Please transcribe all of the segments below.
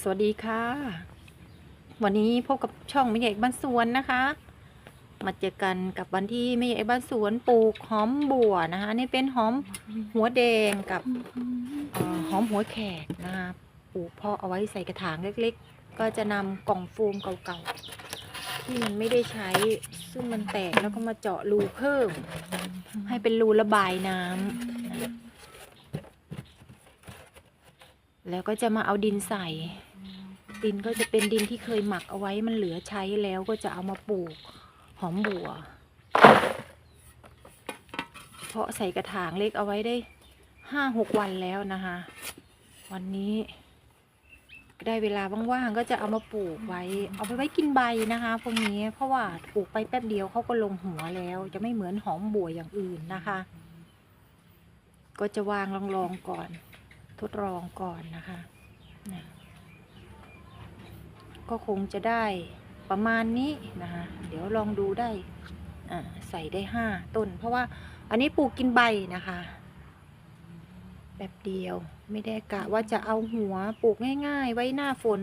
สวัสดีค่ะ วันนี้พบกับช่องไม่ใหญ่บ้านสวนนะคะ มาเจอกันกับวันที่ไม่ใหญ่บ้านสวนปลูกหอมบัวนะคะอันนี่เป็นหอมหัวแดงกับเอ่อหอมหัวแขกนะคะปลูกเพาะเอาไว้ใส่กระถางเล็กๆ ก็จะนำกล่องโฟมเก่าๆ ที่มันไม่ได้ใช้ซึ่งมันแตกแล้วก็มาเจาะรูเพิ่ม ให้เป็นรูระบายน้ำนะ แล้วก็จะมาเอาดินใส่ ดินก็จะเป็นดินที่เคยหมักเอาไว้มันเหลือใช้แล้วก็จะเอามาปลูกหอมบัว เพราะใส่กระถางเล็กเอาไว้ได้ห้าหกวันแล้วนะคะ วันนี้ได้เวลาว่างๆก็จะเอามาปลูกไว้ เอาไปไว้กินใบนะคะพวกนี้เพราะว่าปลูกไปแป๊บเดียวเขาก็ลงหัวแล้ว จะไม่เหมือนหอมบัวอย่างอื่นนะคะ ก็จะวางลองๆก่อน ดลองก่อนนะคะนะก็คงจะได้ประมาณนี้นะคะ เดี๋ยวลองดูได้ใส่ได้ห้าต้น เพราะว่าอันนี้ปลูกกินใบนะคะ แบบเดียวไม่ได้กะว่าจะเอาหัวปลูกง่าย ๆ ไว้หน้าฝน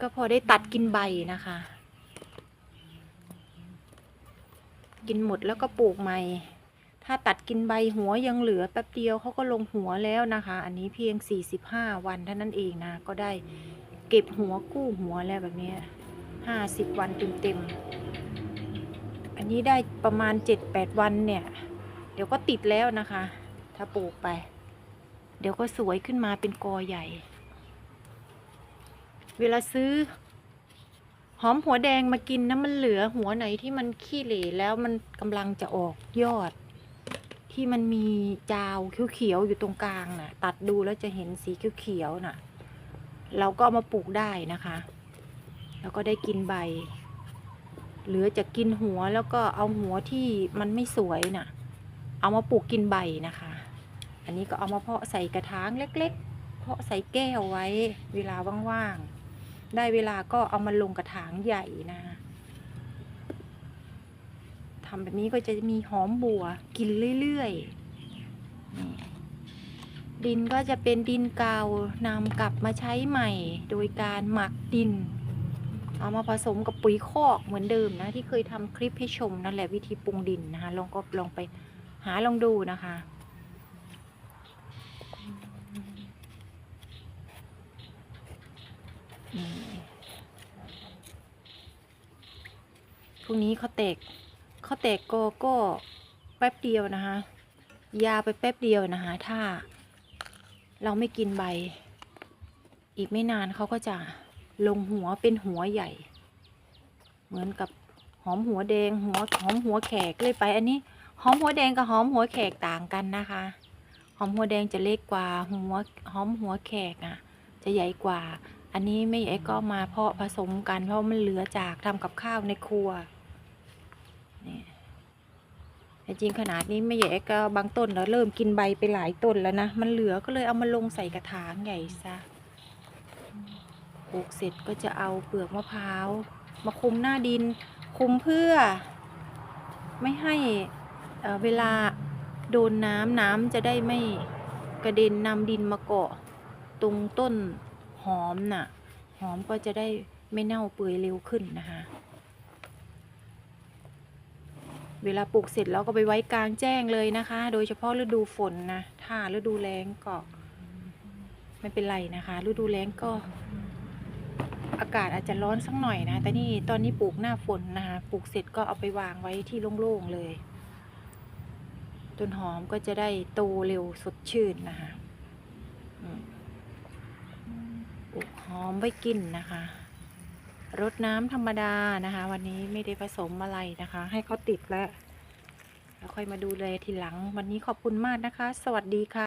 ก็พอได้ตัดกินใบนะคะ กินหมดแล้วก็ปลูกใหม่ ถ้าตัดกินใบหัวยังเหลือแป๊บเดียวเขาก็ลงหัวแล้วนะคะ อันนี้เพียง 45 วันเท่านั้นเองนะ ก็ได้เก็บหัวกู้หัวแล้วแบบนี้ 50 วันเต็มๆ อันนี้ได้ประมาณ 7-8 วันเนี่ย เดี๋ยวก็ติดแล้วนะคะ ถ้าปลูกไป เดี๋ยวก็สวยขึ้นมาเป็นกอใหญ่ เวลาซื้อหอมหัวแดงมากินนะมันเหลือหัวไหนที่มันขี้เหร่แล้วมันกำลังจะออกยอด ที่มันมีจาวเขียวๆอยู่ตรงกลางน่ะ ตัดดูแล้วจะเห็นสีเขียวๆน่ะ เราก็เอามาปลูกได้นะคะ แล้วก็ได้กินใบ เหลือจะกินหัวแล้วก็เอาหัวที่มันไม่สวยน่ะ เอามาปลูกกินใบนะคะ อันนี้ก็เอามาเพาะใส่กระถางเล็ก ๆ เพาะใส่แก้วไว้ เวลาว่างๆ ได้เวลาก็เอามาลงกระถางใหญ่นะทำแบบนี้ก็จะมีหอมบัวกินเรื่อยๆนี่ดินก็จะเป็นดินเก่านำกลับมาใช้ใหม่ โดยการหมักดิน เอามาผสมกับปุ๋ยคอกเหมือนเดิมนะ ที่เคยทำคลิปให้ชมนั่นแหละวิธีปรุงดินนะคะลองก็ลองไปหาลองดูนะคะนี่พรุ่งนี้เขาแตก เขาแตกก็ก็แป๊บเดียวนะคะ ยาไปแป๊บเดียวนะคะ ถ้าเราไม่กินใบ อีกไม่นานเขาก็จะลงหัวเป็นหัวใหญ่ เหมือนกับหอมหัวแดงหัวหอมหัวแขกเลยไปอันนี้หอมหัวแดงกับหอมหัวแขกต่างกันนะคะ หอมหัวแดงจะเล็กกว่าหัวหอมหัวแขกอะ จะใหญ่กว่า อันนี้ไม่ใหญ่ก็มาเพาะผสมกันเพราะมันเหลือจากทำกับข้าวในครัว นี่แต่จริงขนาดนี้ไม่ใหญ่ก็บางต้นแล้วเริ่มกินใบไปหลายต้นแล้วนะ มันเหลือก็เลยเอามาลงใส่กระถางใหญ่ซะปลูกเสร็จก็จะเอาเปลือกมะพร้าวมาคุมหน้าดิน คุมเพื่อ ไม่ให้เเวลาโดนน้ำน้ำจะได้ไม่กระเด็นนำดินมาเกาะ ตรงต้นหอมน่ะ หอมก็จะได้ไม่เน่าเปื่อยเร็วขึ้นนะคะ เวลาปลูกเสร็จแล้วก็ไปไว้กลางแจ้งเลยนะคะ โดยเฉพาะฤดูฝนนะ ถ้าฤดูแล้งก็ ไม่เป็นไรนะคะ ฤดูแล้งก็ อากาศอาจจะร้อนสักหน่อยนะ แต่นี่ตอนนี้ปลูกหน้าฝนนะคะ ปลูกเสร็จก็เอาไปวางไว้ที่โล่งๆเลย ต้นหอมก็จะได้โตเร็วสดชื่นนะคะปลูกหอมไว้กินนะคะ รดน้ำธรรมดานะคะ วันนี้ไม่ได้ผสมอะไรนะคะ ให้เขาติดแล้วแล้วค่อยมาดูเลยทีหลัง วันนี้ขอบคุณมากนะคะ สวัสดีค่ะ